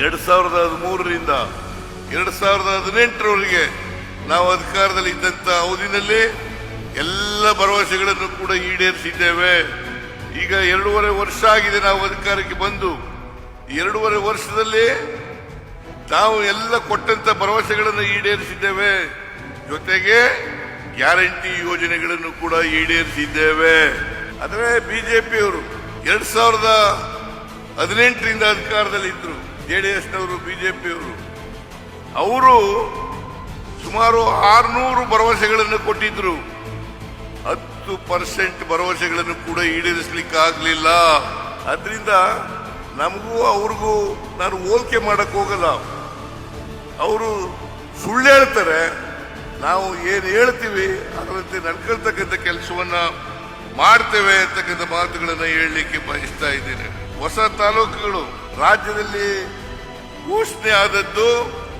ಎರಡ್ ಸಾವಿರದ ಹದಿಮೂರರಿಂದ ಎರಡು ಸಾವಿರದ ಹದಿನೆಂಟರವರೆಗೆ ನಾವು ಅಧಿಕಾರದಲ್ಲಿ ಇದ್ದಂತ ಅವಧಿನಲ್ಲಿ ಎಲ್ಲ ಭರವಸೆಗಳನ್ನು ಕೂಡ ಈಡೇರಿಸಿದ್ದೇವೆ. ಈಗ ಎರಡೂವರೆ ವರ್ಷ ಆಗಿದೆ ನಾವು ಅಧಿಕಾರಕ್ಕೆ ಬಂದು. ಎರಡೂವರೆ ವರ್ಷದಲ್ಲಿ ನಾವು ಎಲ್ಲ ಕೊಟ್ಟಂತ ಭರವಸೆಗಳನ್ನು ಈಡೇರಿಸಿದ್ದೇವೆ. ಜೊತೆಗೆ ಗ್ಯಾರಂಟಿ ಯೋಜನೆಗಳನ್ನು ಕೂಡ ಈಡೇರಿಸಿದ್ದೇವೆ. ಆದರೆ ಬಿಜೆಪಿಯವರು ಎರಡು ಸಾವಿರದ ಹದಿನೆಂಟರಿಂದ ಅಧಿಕಾರದಲ್ಲಿ ಬಿ ಜೆ ಪಿಯವರು ಅವರು ಸುಮಾರು ಆರುನೂರು ಭರವಸೆಗಳನ್ನು ಕೊಟ್ಟಿದ್ರು. ಹತ್ತು ಪರ್ಸೆಂಟ್ ಭರವಸೆಗಳನ್ನು ಕೂಡ ಈಡೇರಿಸಲಿಕ್ಕೆ ಆಗಲಿಲ್ಲ ಅದರಿಂದ ನಮಗೂ ಅವ್ರಿಗೂ ನಾನು ಹೋಲಿಕೆ ಮಾಡಕ್ಕೆ ಹೋಗಲ್ಲ. ಅವರು ಸುಳ್ಳು ಹೇಳ್ತಾರೆ, ನಾವು ಏನು ಹೇಳ್ತೀವಿ ಅದರಂತೆ ನಡ್ಕೊಳ್ತಕ್ಕಂಥ ಕೆಲಸವನ್ನ ಮಾಡ್ತೇವೆ ಅಂತಕ್ಕಂಥ ಮಾತುಗಳನ್ನು ಹೇಳಲಿಕ್ಕೆ ಬಯಸ್ತಾ ಇದ್ದೇನೆ. ಹೊಸ ತಾಲೂಕುಗಳು, ರಾಜ್ಯದಲ್ಲಿ ಘೋಷಣೆ ಆದದ್ದು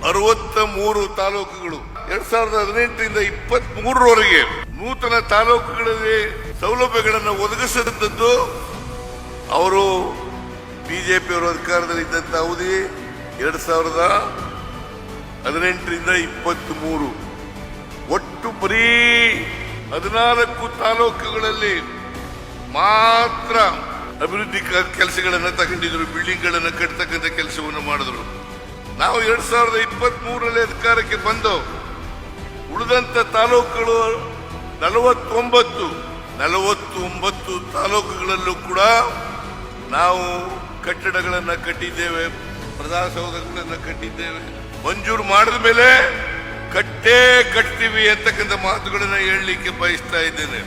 ಅರವತ್ತ ಮೂರು ತಾಲೂಕುಗಳು. ಎರಡ್ ಸಾವಿರದ ಹದಿನೆಂಟರಿಂದ ಇಪ್ಪತ್ತ್ ಮೂರರವರೆಗೆ ನೂತನ ತಾಲೂಕುಗಳಲ್ಲಿ ಸೌಲಭ್ಯಗಳನ್ನು ಒದಗಿಸಿದಂಥದ್ದು ಅವರು ಬಿಜೆಪಿಯವರು ಅಧಿಕಾರದಲ್ಲಿ ಇದ್ದಂತ ಅವಧಿ ಎರಡ್ ಸಾವಿರದ ಹದಿನೆಂಟರಿಂದ ಇಪ್ಪತ್ತ್ ಮೂರು ಒಟ್ಟು ಬರೀ ಹದಿನಾಲ್ಕು ತಾಲೂಕುಗಳಲ್ಲಿ ಮಾತ್ರ ಅಭಿವೃದ್ಧಿ ಕೆಲಸಗಳನ್ನು ತಗೊಂಡಿದ್ರು, ಬಿಲ್ಡಿಂಗ್ಗಳನ್ನು ಕಟ್ತಕ್ಕಂಥ ಕೆಲಸವನ್ನು ಮಾಡಿದ್ರು. ನಾವು ಎರಡ್ ಸಾವಿರದ ಇಪ್ಪತ್ತ್ ಮೂರರಲ್ಲಿ ಅಧಿಕಾರಕ್ಕೆ ಬಂದು, ಉಳಿದಂತ ತಾಲೂಕುಗಳು ನಲವತ್ತೊಂಬತ್ತು ನಲವತ್ತೊಂಬತ್ತು ತಾಲೂಕುಗಳಲ್ಲೂ ಕೂಡ ನಾವು ಕಟ್ಟಡಗಳನ್ನು ಕಟ್ಟಿದ್ದೇವೆ ಪ್ರಜಾಸೌಧಗಳನ್ನು ಕಟ್ಟಿದ್ದೇವೆ. ಮಂಜೂರು ಮಾಡಿದ ಮೇಲೆ ಕಟ್ಟೇ ಕಟ್ತೀವಿ ಅಂತಕ್ಕಂಥ ಮಾತುಗಳನ್ನು ಹೇಳಲಿಕ್ಕೆ ಬಯಸ್ತಾ ಇದ್ದೇನೆ.